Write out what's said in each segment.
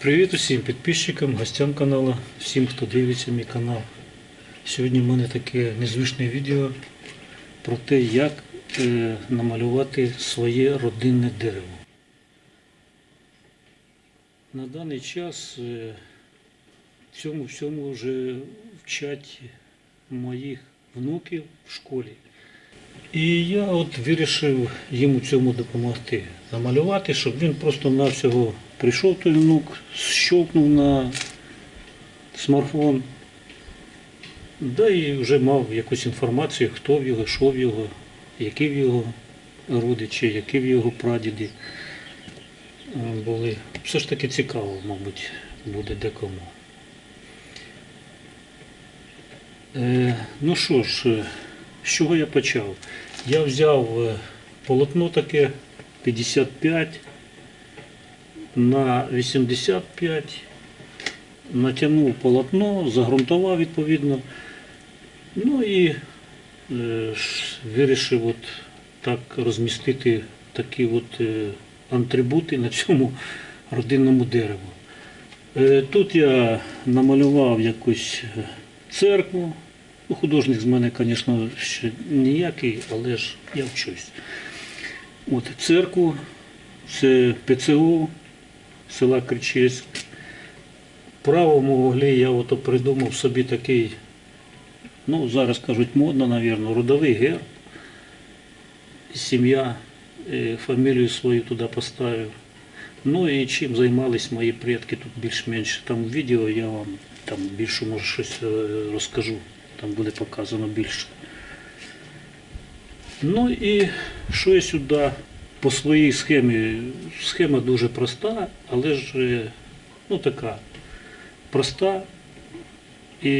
Привіт усім підписчикам, гостям каналу, всім, хто дивиться мій канал. Сьогодні в мене таке незвичне відео про те, як е, намалювати своє родинне дерево. На даний час е, цьому всьому вже вчать моїх внуків в школі. І я от вирішив їм у цьому допомогти. Намалювати, щоб він просто-навсього прийшов той внук, щелкнув на смартфон, да і вже мав якусь інформацію, хто в його, що в його, які в його родичі, які в його прадіди е, були. Все ж таки цікаво, мабуть, буде декому. Е, ну що ж, е, з чого я почав? Я взяв е, полотно таке 55 на 85, натягнув полотно, загрунтував відповідно. Ну і е, вирішив от так розмістити такі от е, атрибути на цьому родинному дереву. Е, Тут я намалював якусь церкву. Ну, художник з мене, звісно, ще ніякий, але ж я вчусь. От церкву, це ПЦУ села Кричевськ. В правому вуглі я ото придумав собі такий, ну зараз кажуть модно, мабуть, родовий герб. Сім'я, е, фамілію свою туди поставив. Ну і чим займались мої предки тут більш-менш. Там відео я вам там більше може щось е, розкажу, там буде показано більше. Ну і що я сюди по своїй схемі? Схема дуже проста, але ж е, ну така проста і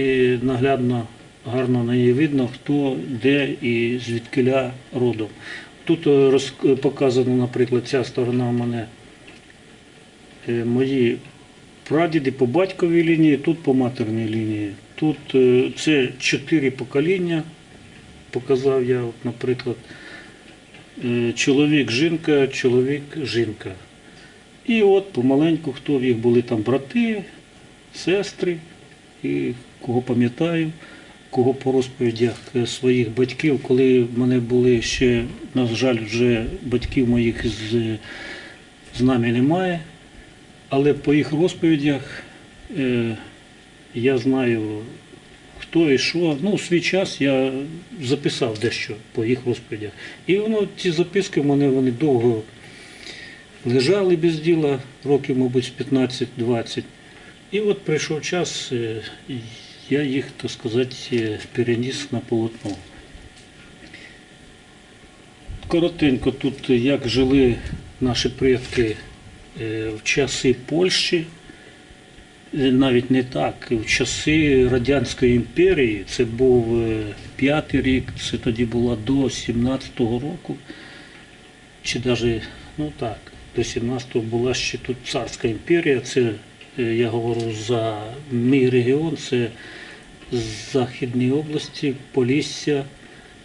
наглядно гарно на її видно, хто де і звідкиля родом. Тут е, роз- показано, наприклад, ця сторона в мене е, мої прадіди по батьковій лінії, тут по матерній лінії. Тут е, це чотири покоління, показав я, от, наприклад, е, чоловік, жінка, чоловік, жінка. І от помаленьку, хто в їх були там брати, сестри, і кого пам'ятаю, кого по розповідях е, своїх батьків, коли в мене були ще, на жаль, вже батьків моїх з, з нами немає. Але по їх розповідях е, я знаю, хто і що. Ну, свій час я записав дещо по їх розповідях. І воно, ці записки в мене вони довго лежали без діла, років, мабуть, з 15-20. І от прийшов час, е, я їх, так сказати, е, переніс на полотно. Коротенько тут, як жили наші предки е, в часи Польщі, навіть не так, в часи Радянської імперії, це був е, п'ятий рік, це тоді було до 17-го року, чи навіть, ну так, до 17-го була ще тут царська імперія, це е, я говорю за мій регіон, це Західні області, Полісся,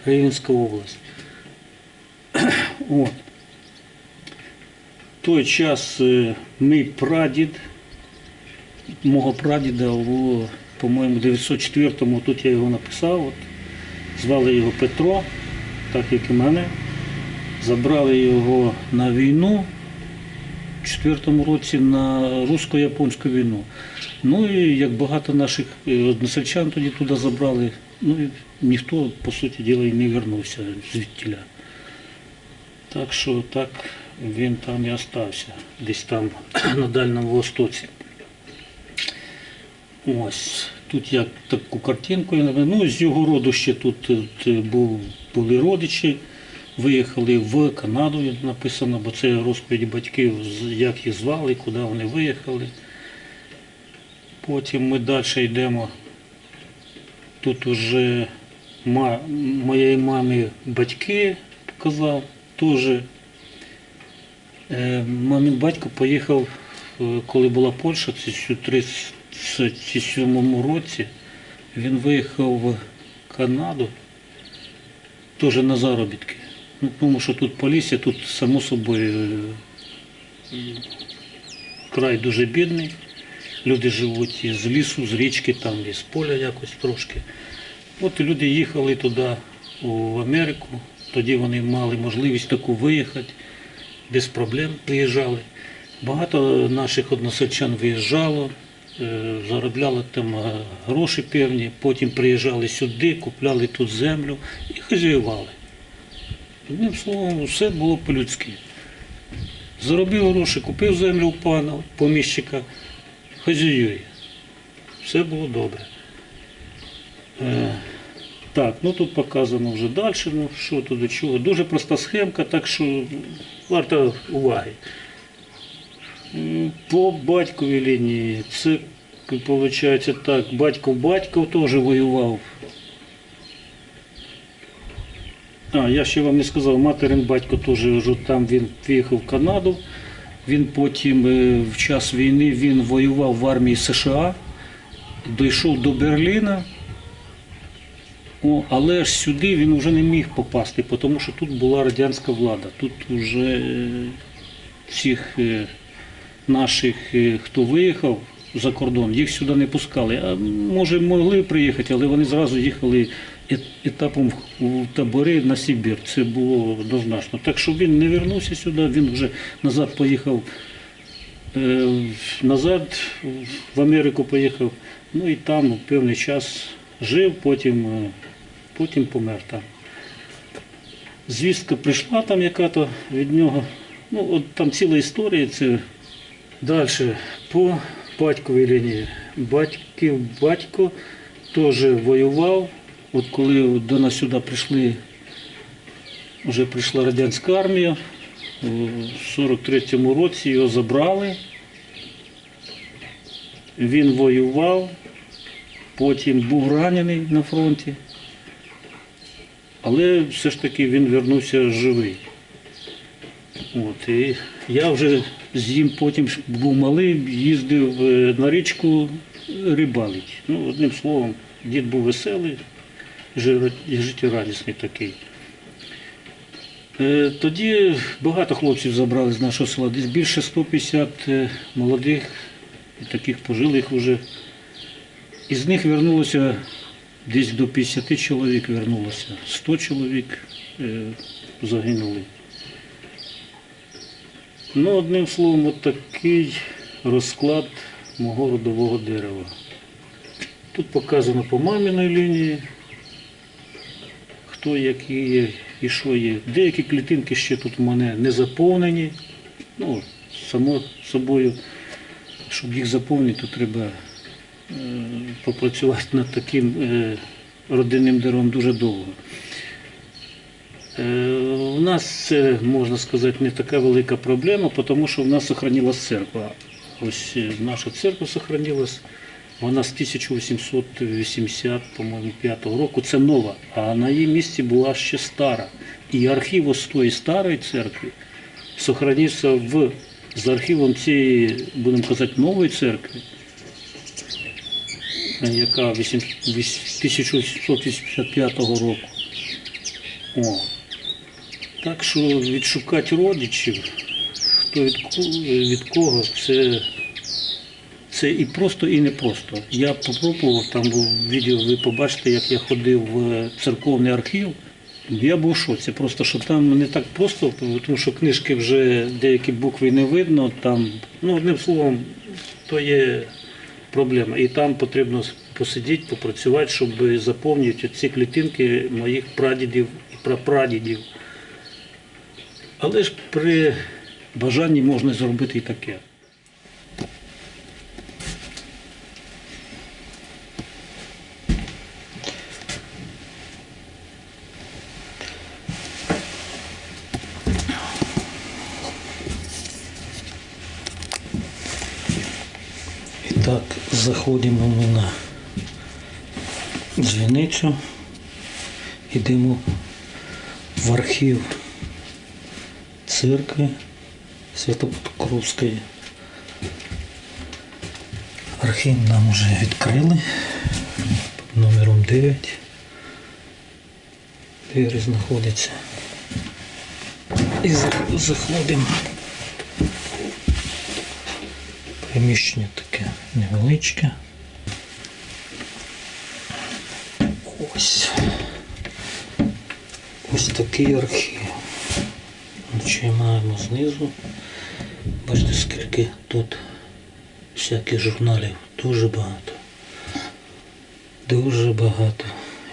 Рівненська область. От. В той час е, мій прадід, мого прадіда, в, по-моєму, 904-му, тут я його написав, от, звали його Петро, так як і мене. Забрали його на війну в 4-му році на русько-японську війну. Ну і як багато наших е, односельчан тоді туди забрали, ну і ніхто, по суті діла, і не вернувся звідтіля. Так що так він там і остався, десь там на Дальньому Востоці. Ось, тут я таку картинку, ну з його роду ще тут, тут був, були родичі, виїхали в Канаду, написано, бо це розповіді батьків, як їх звали, куди вони виїхали. Потім ми далі йдемо. Тут уже моєї мами батьки показав теж. Е, Мамин батько поїхав, е, коли була Польща, це ще в 37 році. Він виїхав в Канаду теж на заробітки. Ну, тому що тут Полісся, тут само собою е, край дуже бідний. люди живуть із лісу, з річки, там із поля якось трошки. От люди їхали туди, у Америку. Тоді вони мали можливість таку виїхати, без проблем приїжджали. Багато наших односельчан виїжджало, заробляли там е, гроші певні, потім приїжджали сюди, купляли тут землю і хазяювали. Одним словом, все було по-людськи. Заробив гроші, купив землю у пана, поміщика, хазяює. Все було добре. Е, так, ну тут показано вже далі, ну що тут до чого. Дуже проста схемка, так що варто уваги. По батьковій лінії це виходить так, батько батько теж воював. А, я ще вам не сказав, материн батько теж там він приїхав в Канаду. Він потім е, в час війни він воював в армії США, дійшов до Берліна. О, але ж сюди він вже не міг попасти, тому що тут була радянська влада. Тут вже е, всіх е, наших, е, хто виїхав за кордон, їх сюди не пускали. А може могли приїхати, але вони зразу їхали етапом у табори на Сибір. Це було однозначно. Так що він не вернувся сюди, він вже назад поїхав. е, Назад в Америку поїхав, ну і там певний час жив, потім, е, потім помер там. Звістка прийшла там яка-то від нього. Ну, от там ціла історія, це далі по батьковій лінії. Батьків батько теж воював. От коли до нас сюди прийшли, вже прийшла радянська армія, в 43-му році його забрали. Він воював, потім був ранений на фронті, але все ж таки він вернувся живий. От, і я вже з ним потім був малий, їздив е, на річку рибалить. Ну, одним словом, дід був веселий, життєрадісний такий. Е, Тоді багато хлопців забрали з нашого села, десь більше 150 е, молодих і таких пожилих вже. Із них вернулося десь до 50 чоловік вернулося, 100 чоловік загинули. Ну, одним словом, от такий розклад мого родового дерева. Тут показано по маміній лінії, хто який є і що є. Деякі клітинки ще тут в мене не заповнені. Ну, само собою, щоб їх заповнити, то треба е, попрацювати над таким е, родинним деревом дуже довго. Е, У нас це, можна сказати, не така велика проблема, тому що в нас сохранилась церква. Ось е, наша церква сохранилась, вона з 1880, по-моєму, 5 року. Це нова, а на її місці була ще стара. І архів ось тої старої церкви в, з архівом цієї, будемо казати, нової церкви, яка 1885 року. Так що відшукати родичів, хто від, від кого, це, це і просто, і не просто. Я попробував, там був відео, ви побачите, як я ходив в церковний архів. Я був в шоці, просто що там не так просто, тому що книжки вже деякі букви не видно, там, ну, одним словом, то є проблема. І там потрібно посидіти, попрацювати, щоб заповнити ці клітинки моїх прадідів і прапрадідів. Але ж при бажанні можна зробити і таке. І так, заходимо ми на дзвіницю, йдемо в архів церкви Святопокровської. Архів нам вже відкрили під номером 9. Двері знаходяться. І за- заходимо. Приміщення таке невеличке. Ось. Ось такий архів. Починаємо знизу. Бачите, скільки тут всяких журналів. Дуже багато. Дуже багато.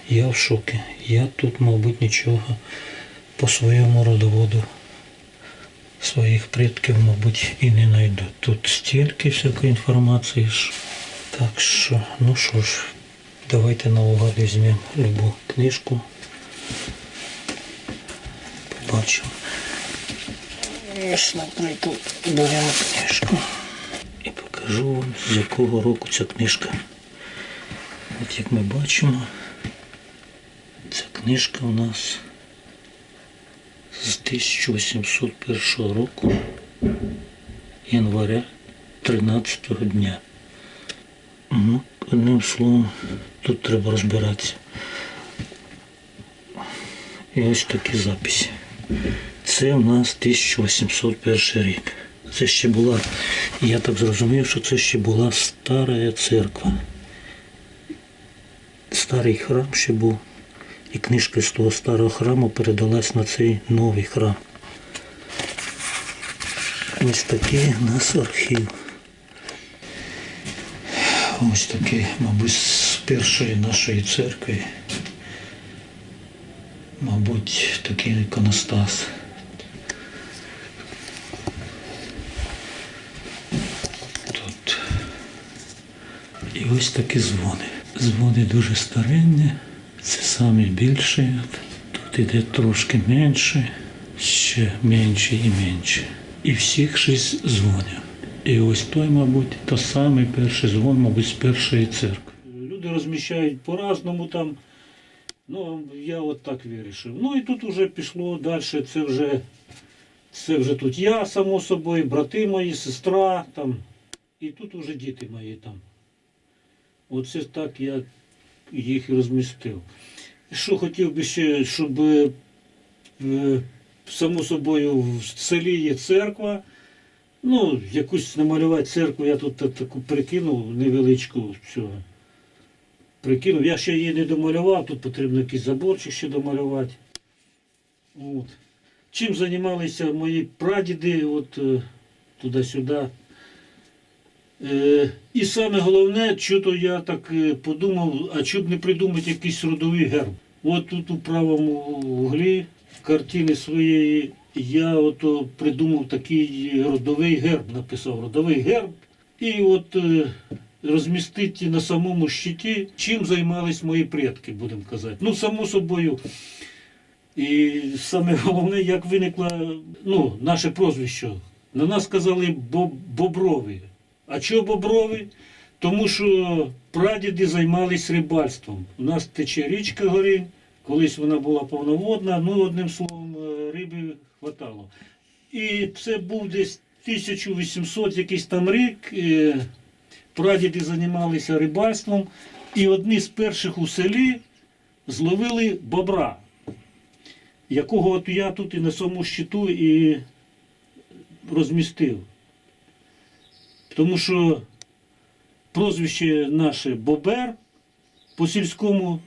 Я в шокі. Я тут, мабуть, нічого по своєму родоводу своїх предків, мабуть, і не знайду. Тут стільки всякої інформації. Так що, ну що ж, давайте наугад візьмемо любу книжку. Побачимо. Ось, наприклад, беремо книжку. І покажу вам, з якого року ця книжка. От як ми бачимо, ця книжка у нас з 1801 року, января 13 дня. Ну, одним словом, тут треба розбиратися. І ось такі записи. Це у нас 1801 рік. Це ще була, я так зрозумів, що це ще була стара церква. Старий храм ще був. І книжка з того старого храму передалась на цей новий храм. Ось такий у нас архів. Ось такий, мабуть, з першої нашої церкви. Мабуть, такий іконостас. Тут. І ось такі дзвони. Дзвони дуже старинні. Це самі більші. Тут іде трошки менше, ще менше і менше. І всіх шість дзвонів. І ось той, мабуть, то самий перший дзвон, мабуть, з першої церкви. Люди розміщають по-разному там. Ну, я от так вирішив. Ну і тут вже пішло далі. Це вже, це вже тут я, само собою, брати мої, сестра там. І тут вже діти мої там. Оце так я їх розмістив. Що хотів би ще, щоб е, само собою в селі є церква. Ну, якусь намалювати церкву, я тут таку прикинув невеличку цього. Прикинув. Я ще її не домалював, тут потрібно якийсь заборчик ще домалювати. От. Чим займалися мої прадіди, от е, туди-сюди. Е, і саме головне, що то я так е, подумав, а щоб не придумати якийсь родовий герб. От тут у правому углі картини своєї я ото придумав такий родовий герб, написав родовий герб. І от е, розмістити на самому щиті, чим займались мої предки, будемо казати. Ну, само собою. І саме головне, як виникло ну, наше прозвище. На нас казали боб, боброві. А чого боброві? Тому що прадіди займалися рибальством. У нас тече річка Горинь, колись вона була повноводна, ну одним словом, е, риби хватало. І це був десь 1800 якийсь там рік. е, Прадіди займалися рибальством, і одні з перших у селі зловили бобра, якого от я тут і на своєму щиту і розмістив. Тому що прозвище наше Бобер по сільському,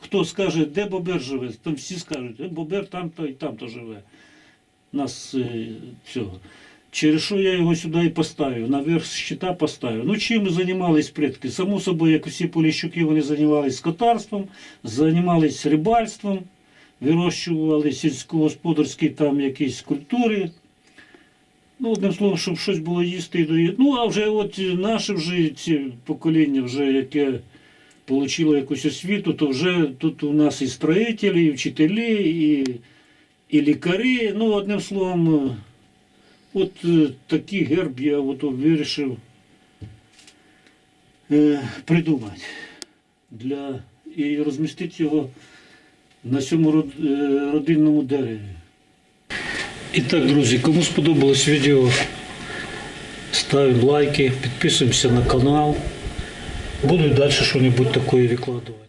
хто скаже, де Бобер живе, там всі скажуть, «Е, Бобер там-то і там-то живе. Нас е, цього. Через що я його сюди і поставив, наверх щита поставив. Ну чим займались предки? Само собою, як усі поліщуки, вони займалися скотарством, займалися рибальством, вирощували сільськогосподарські там якісь культури. Ну, одним словом, щоб щось було їсти і доїти. Ну, а вже от наше вже ці покоління, вже яке отримало якусь освіту, то вже тут у нас і строїтелі, і вчителі, і, і лікарі. Ну, одним словом, от е, такий герб я от вирішив е, придумати для, і розмістити його на цьому е, родинному дереві. І так, друзі, кому сподобалось відео, ставимо лайки, підписуємося на канал. Буду далі щось таке викладувати.